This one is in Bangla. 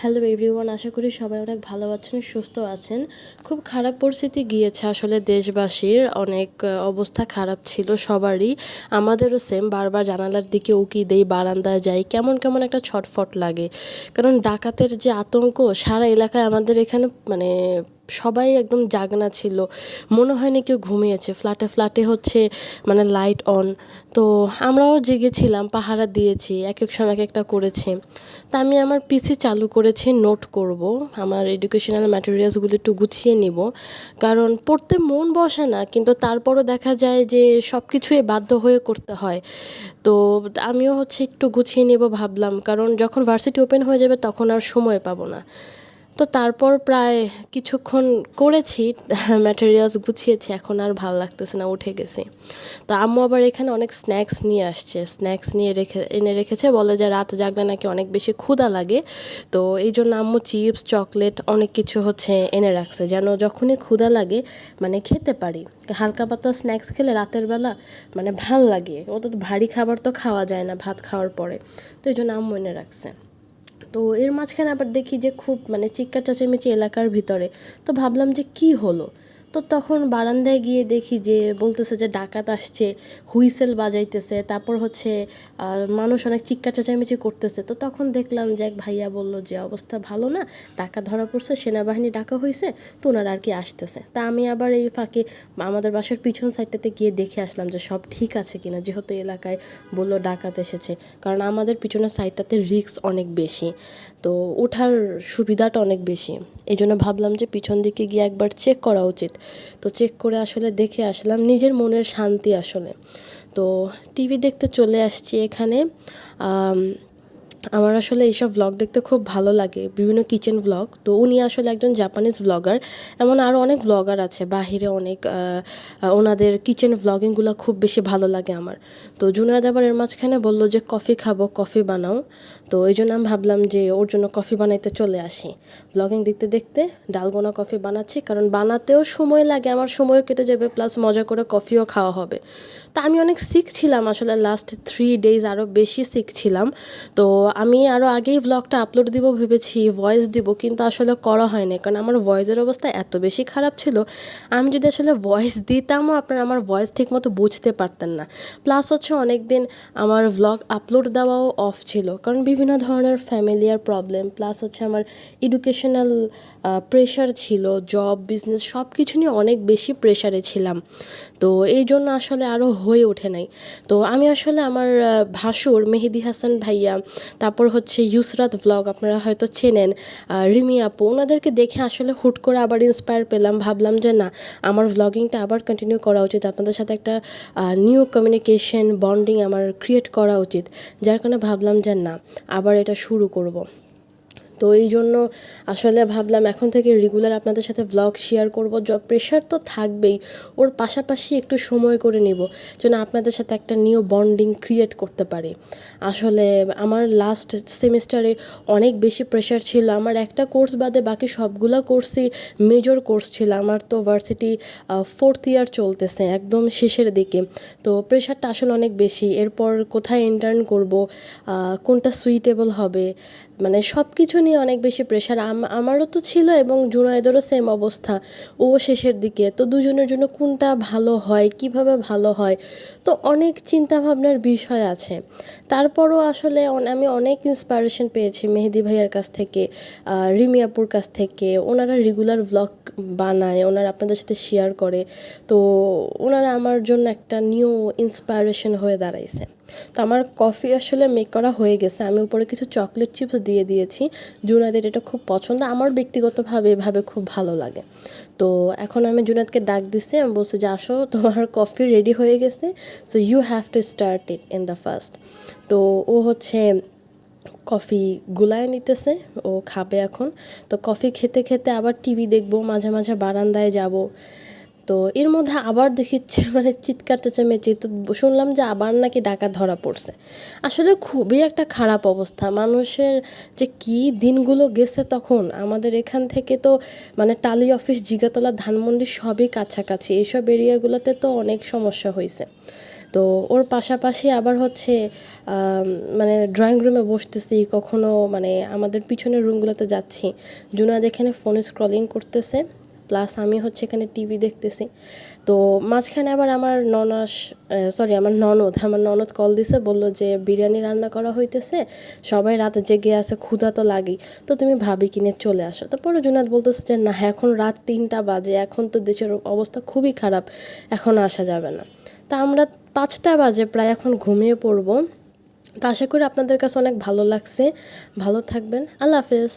হ্যালো এভরিওয়ান, আশা করি সবাই অনেক ভালো আছেন, সুস্থ আছেন। খুব খারাপ পরিস্থিতি গিয়েছে আসলে দেশবাসীর, অনেক অবস্থা খারাপ ছিল সবারই। আমাদেরও সেম বারবার জানালার দিকে উকি দেই, বারান্দায় যাই, কেমন কেমন একটা ছটফট লাগে। কারণ ডাকাতের যে আতঙ্ক, সারা এলাকায় আমাদের এখানে মানে সবাই একদম জাগনা ছিল। মনে হয়নি কেউ ঘুমিয়েছে। ফ্ল্যাটে ফ্ল্যাটে হচ্ছে মানে লাইট অন তো আমরাও জেগেছিলাম, পাহারা দিয়েছি, এক এক সময় এক একটা করেছি। তা আমি আমার পিসি চালু করেছি নোট করব। আমার এডুকেশনাল ম্যাটেরিয়ালসগুলো একটু গুছিয়ে নিব। কারণ পড়তে মন বসে না, কিন্তু তারপরও দেখা যায় যে সব কিছুই বাধ্য হয়ে করতে হয়। তো আমিও হচ্ছে একটু গুছিয়ে নেব ভাবলাম। কারণ যখন ভার্সিটি ওপেন হয়ে যাবে, তখন আর সময় পাবো না। তো তারপর প্রায় কিছুক্ষণ করেছি ম্যাটেরিয়ালস গুছিয়েছি, এখন আর ভালো লাগতেছে না, উঠে গেছি। তো আম্মু আবার এখানে অনেক স্ন্যাক্স নিয়ে আসছে স্ন্যাক্স নিয়ে রেখে, এনে রেখেছে, বলে যে রাত জাগলে নাকি অনেক বেশি ক্ষুধা লাগে। তো এই জন্য আম্মু চিপস চকলেট অনেক কিছু হচ্ছে এনে রাখছে, যেন যখনই ক্ষুধা লাগে মানে খেতে পারি। হালকা পাতলা স্ন্যাক্স খেলে রাতের বেলা মানে ভালো লাগে। অত ভারী খাবার তো খাওয়া যায় না, ভাত খাওয়ার পরে। তো এই জন্য আম্মু এনে রাখছে। তো এর মাঝখানে আবার দেখি যে খুব মানে চিৎকার চেঁচামেচি এলাকার ভিতরে। তো ভাবলাম যে কি হলো? তো তখন বারান্দায় গিয়ে দেখি যে বলতেছে যে ডাকাত আসছে, হুইসেল বাজাইতেছে, তারপর হচ্ছে মানুষ অনেক চিৎকার চেঁচামেচি করতেছে। তো তখন দেখলাম যে এক ভাইয়া বলল যে, অবস্থা ভালো না, ডাকা ধরা পড়ছে, সেনাবাহিনী ডাকা হয়েছে তো ওনারা আর কি আসতেছে। তা আমি আবার এই ফাঁকে আমাদের বাসার পিছন সাইডটাতে গিয়ে দেখে আসলাম যে সব ঠিক আছে কিনা, যেহেতু এলাকায় বলল ডাকাত এসেছে। কারণ আমাদের পিছনের সাইডটাতে রিস্ক অনেক বেশি, তো ওঠার সুবিধাটা অনেক বেশি। এই জন্য ভাবলাম যে পিছন দিকে গিয়ে একবার চেক করা উচিত। তো চেক করে আসলে দেখে আসলাম, নিজের মনের শান্তি আসলে। তো টিভি দেখতে চলে আসছি এখানে আমার আসলে এইসব ভ্লগ দেখতে খুব ভালো লাগে, বিভিন্ন কিচেন ভ্লগ তো উনি আসলে একজন জাপানিজ ভ্লগার এমন আরও অনেক ভ্লগার আছে, বাহিরে অনেক ওনাদের কিচেন ভ্লগিংগুলো খুব বেশি ভালো লাগে আমার। তো জুনায়দ আবার এর মাঝখানে বলল যে, কফি খাব, কফি বানাও। তো এই জন্য আমি ভাবলাম যে, ওর জন্য কফি বানাইতে চলে আসি। ব্লগিং দেখতে দেখতে ডালগোনা কফি বানাচ্ছি, কারণ বানাতেও সময় লাগে, আমার সময়ও কেটে যাবে প্লাস মজা করে কফিও খাওয়া হবে। তা আমি অনেক সিক ছিলাম, আসলে লাস্ট থ্রি ডেজ আরও বেশি সিক ছিলাম। তো আমি আরও আগেই ব্লগটা আপলোড দিব ভেবেছি ভয়েস দিব, কিন্তু আসলে করা হয়নি। কারণ আমার ভয়েসের অবস্থা এত বেশি খারাপ ছিল, আমি যদি আসলে ভয়েস দিতামও আপনারা আমার ভয়েস ঠিকমতো বুঝতে পারতেন না। প্লাস হচ্ছে অনেক দিন আমার ভ্লগ আপলোড দেওয়াও অফ ছিল, কারণ বিভিন্ন ধরনের ফ্যামিলিয়ার প্রবলেম প্লাস হচ্ছে আমার এডুকেশনাল প্রেশার ছিল জব বিজনেস সব কিছু নিয়ে অনেক বেশি প্রেশারে ছিলাম। তো এই জন্য আসলে আরও হয়ে ওঠে নাই। তো আমি আসলে আমার ভাসুর মেহেদি হাসান ভাইয়া তারপর হচ্ছে ইউসরাত ব্লগ আপনারা হয়তো চেনেন। রিমি আপু, ওনাদেরকে দেখে আসলে হুট করে আবার ইন্সপায়ার পেলাম, ভাবলাম যে না, আমার ব্লগিংটা আবার কন্টিনিউ করা উচিত। আপনাদের সাথে একটা নিউ কমিউনিকেশন বন্ডিং আমার ক্রিয়েট করা উচিত। যার কারণে ভাবলাম যে না, আবার এটা শুরু করব। তো এই জন্য আসলে ভাবলাম এখন থেকে রেগুলার আপনাদের সাথে ভ্লগ শেয়ার করব। জব প্রেশার তো থাকবেই, ওর পাশাপাশি একটু সময় করে নিব যেন আপনাদের সাথে একটা নিউ বন্ডিং ক্রিয়েট করতে পারি। আসলে আমার লাস্ট সেমিস্টারে অনেক বেশি প্রেশার ছিল, আমার একটা কোর্স বাদে বাকি সবগুলো কোর্সই মেজর কোর্স ছিল, আমার তো ভার্সিটি ফোর্থ ইয়ার চলতেছে একদম শেষের দিকে। তো প্রেশারটা আসলে অনেক বেশি, এরপর কোথায় ইন্টার্ন করব কোনটা সুইটেবল হবে মানে সব কিছু নিয়ে অনেক বেশি প্রেশার আমারও তো ছিল এবং জুনায়েদেরও সেম অবস্থা। ও শেষের দিকে। তো দুজনের জন্য কোনটা ভালো হয় কীভাবে ভালো হয়? তো অনেক চিন্তা ভাবনার বিষয় আছে। তারপরও আসলে আমি অনেক ইন্সপায়ারেশন পেয়েছি মেহেদি ভাইয়ার কাছ থেকে আহ, রিমি আপুর কাছ থেকে। ওনারা রেগুলার ভ্লগ বানায় ওনারা আপনাদের সাথে শেয়ার করে। তো ওনারা আমার জন্য একটা নিউ ইন্সপায়ারেশন হয়ে দাঁড়াইছে। তো আমার কফি আসলে মেক করা হয়ে গেছে। আমি উপরে কিছু চকলেট চিপস দিয়ে দিয়েছি। জুনাদের এটা খুব পছন্দ। আমার ব্যক্তিগতভাবে এভাবে খুব ভালো লাগে। তো এখন আমি জুনাদকে ডাক দিচ্ছি আমি বলছি যে, আসো, তোমার কফি রেডি হয়ে গেছে। So you have to start it in the first তো ও হচ্ছে কফি গুলায় নিতেছে। ও খাবে এখন। তো কফি খেতে খেতে আবার টিভি দেখব, মাঝে মাঝে বারান্দায় যাব। তো এর মধ্যে আবার দেখি মানে চিৎকার চেঁচামেচি। তো শুনলাম যে আবার নাকি ডাকা ধরা পড়ছে। আসলে খুবই একটা খারাপ অবস্থা। মানুষের যে কি দিনগুলো গেছে তখন, আমাদের এখান থেকে তো মানে টালি অফিস, জিগাতলা, ধানমন্ডি সবই কাছাকাছি। এইসব এরিয়াগুলোতে তো অনেক সমস্যা হয়েছে তো ওর পাশাপাশি আবার হচ্ছে মানে ড্রয়িং রুমে বসতেছি, কখনো মানে আমাদের পিছনের রুমগুলোতে যাচ্ছি। জুনাদ এখানে ফোনে স্ক্রলিং করতেছে। প্লাস আমি হচ্ছে এখানে টিভি দেখতেছি। তো মাঝখানে আবার আমার ননাস সরি আমার ননদ আমার ননদ কল দিছে, বলল যে বিরিয়ানি রান্না করা হইতেছে, সবাই রাতে জেগে আছে, ক্ষুধা তো লাগেই। তো তুমি ভাবি কিনে চলে আসো। তারপরে জুনাদ বলতেছে যে, না, এখন রাত তিনটা বাজে, এখন তো দেশের অবস্থা খুবই খারাপ, এখন আসা যাবে না। তা আমরা পাঁচটা বাজে প্রায় এখন ঘুমিয়ে পড়ব। তা আশা করি আপনাদের কাছে অনেক ভালো লাগছে। ভালো থাকবেন। আল্লাহ হাফেজ।